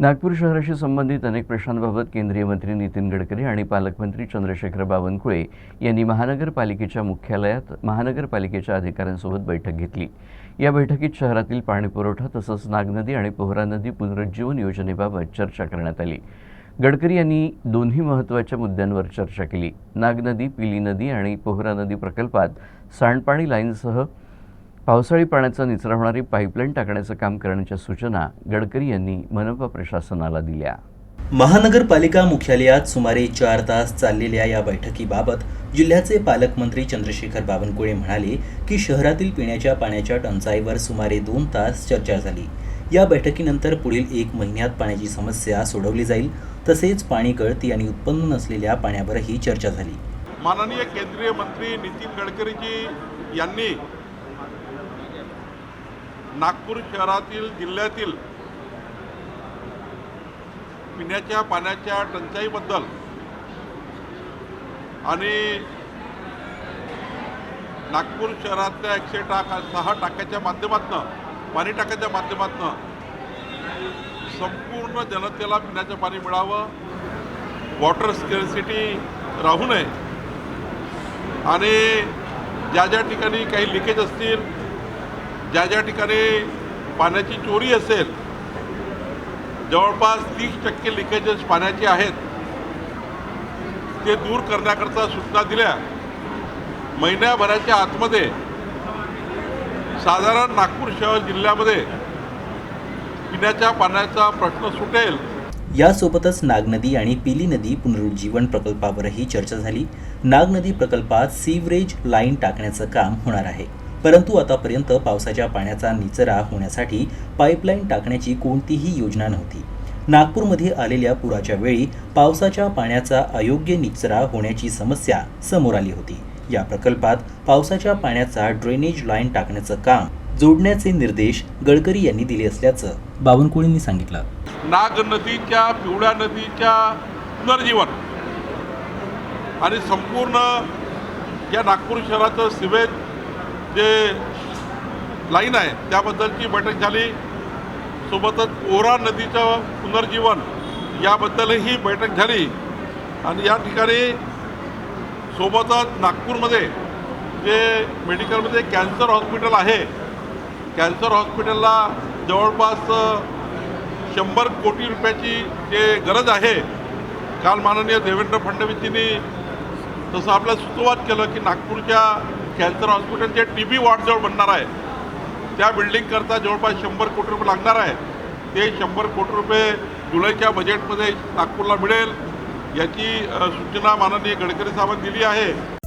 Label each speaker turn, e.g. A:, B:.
A: नागपूर शहराशी संबंधित अनेक प्रश्नांबाबत केंद्रीय मंत्री नितीन गडकरी आणि पालकमंत्री चंद्रशेखर बावनकुळे यांनी महानगरपालिकेच्या मुख्यालयात महानगरपालिकेच्या अधिकाऱ्यांसोबत बैठक घेतली. या बैठकीत शहरातील पाणीपुरवठा तसंच नागनदी आणि पोहरा नदी पुनरुज्जीवन योजनेबाबत चर्चा करण्यात आली. गडकरी यांनी दोन्ही महत्त्वाच्या मुद्द्यांवर चर्चा केली. नागनदी पिली नदी आणि पोहरा नदी प्रकल्पात सांडपाणी लाईनसह पावसाळी पाण्याचा निचरा होणारी पाईपलाईन टाकण्याचं काम करण्याच्या सूचना गडकरी यांनी मनपा प्रशासनाला दिल्या.
B: महानगरपालिका मुख्यालयात सुमारे चार तास चाललेल्या या बैठकीबाबत जिल्ह्याचे पालकमंत्री चंद्रशेखर बावनकुळे म्हणाले की शहरातील पिण्याच्या पाण्याच्या टंचाईवर सुमारे दोन तास चर्चा झाली. या बैठकीनंतर पुढील एक महिन्यात पाण्याची समस्या सोडवली जाईल तसेच पाणी गळती आणि उत्पन्न नसलेल्या पाण्यावरही चर्चा झाली.
C: माननीय केंद्रीय मंत्री नितीन गडकरीजी यांनी नागपूर शहरातील जिल्ह्यातील पिण्याच्या पाण्याच्या टंचाईबद्दल आणि नागपूर शहरातल्या एकशे टाका सहा टाक्याच्या माध्यमातून पाणी टाक्याच्या माध्यमातून संपूर्ण जनतेला पिण्याचं पाणी मिळावं वॉटर स्केअरसिटी राहू नये. आणि ज्या ज्या ठिकाणी काही लिकेज असतील ज्या ज्या ठिकाणी पाण्याची चोरी असेल जवळपास तीस टक्के लिकेजेस पाण्याचे आहेत ते दूर करण्याकरता सूचना दिल्या. महिन्याभराच्या आतमध्ये साधारण नागपूर शहर जिल्ह्यामध्ये पिण्याच्या पाण्याचा प्रश्न सुटेल.
B: यासोबतच नागनदी आणि पिली नदी पुनरुज्जीवन प्रकल्पावरही चर्चा झाली. नागनदी प्रकल्पात सीवरेज लाईन टाकण्याचं काम होणार आहे. परंतु आतापर्यंत पावसाच्या पाण्याचा निचरा होण्यासाठी पाईपलाईन टाकण्याची कोणतीही योजना नव्हती. नागपूरमध्ये आलेल्या पुराच्या वेळी पावसाच्या पाण्याचा अयोग्य निचरा होण्याची समस्या समोर आली होती. या प्रकल्पात पावसाच्या पाण्याचा ड्रेनेज लाईन टाकण्याचं काम जोडण्याचे निर्देश गडकरी यांनी दिले असल्याचं बावनकुळेंनी सांगितलं.
C: नाग नदीच्या पिवळ्या नदीच्या पुनर्जीवन आणि संपूर्ण या नागपूर शहराचं सिवेज जे लाईन आहे त्याबद्दलची बैठक झाली. सोबतच ओरा नदीचं पुनर्जीवन याबद्दलही बैठक झाली. आणि या ठिकाणी सोबतच नागपूरमध्ये जे मेडिकलमध्ये कॅन्सर हॉस्पिटल आहे कॅन्सर हॉस्पिटलला जवळपास शंभर कोटी रुपयाची जे गरज आहे काल माननीय देवेंद्र फडणवीसजींनी तसं आपल्याला सुतोवाद केलं की नागपूरच्या कॅन्सर हॉस्पिटल जे टी बी वॉर्डजवळ बनणार आहे. त्या बिल्डिंगकरता जवळपास शंभर कोटी रुपये लागणार आहे. ते शंभर कोटी रुपये जुलैच्या बजेटमध्ये नागपूरला मिळेल याची सूचना माननीय गडकरी साहेबांनी दिली आहे.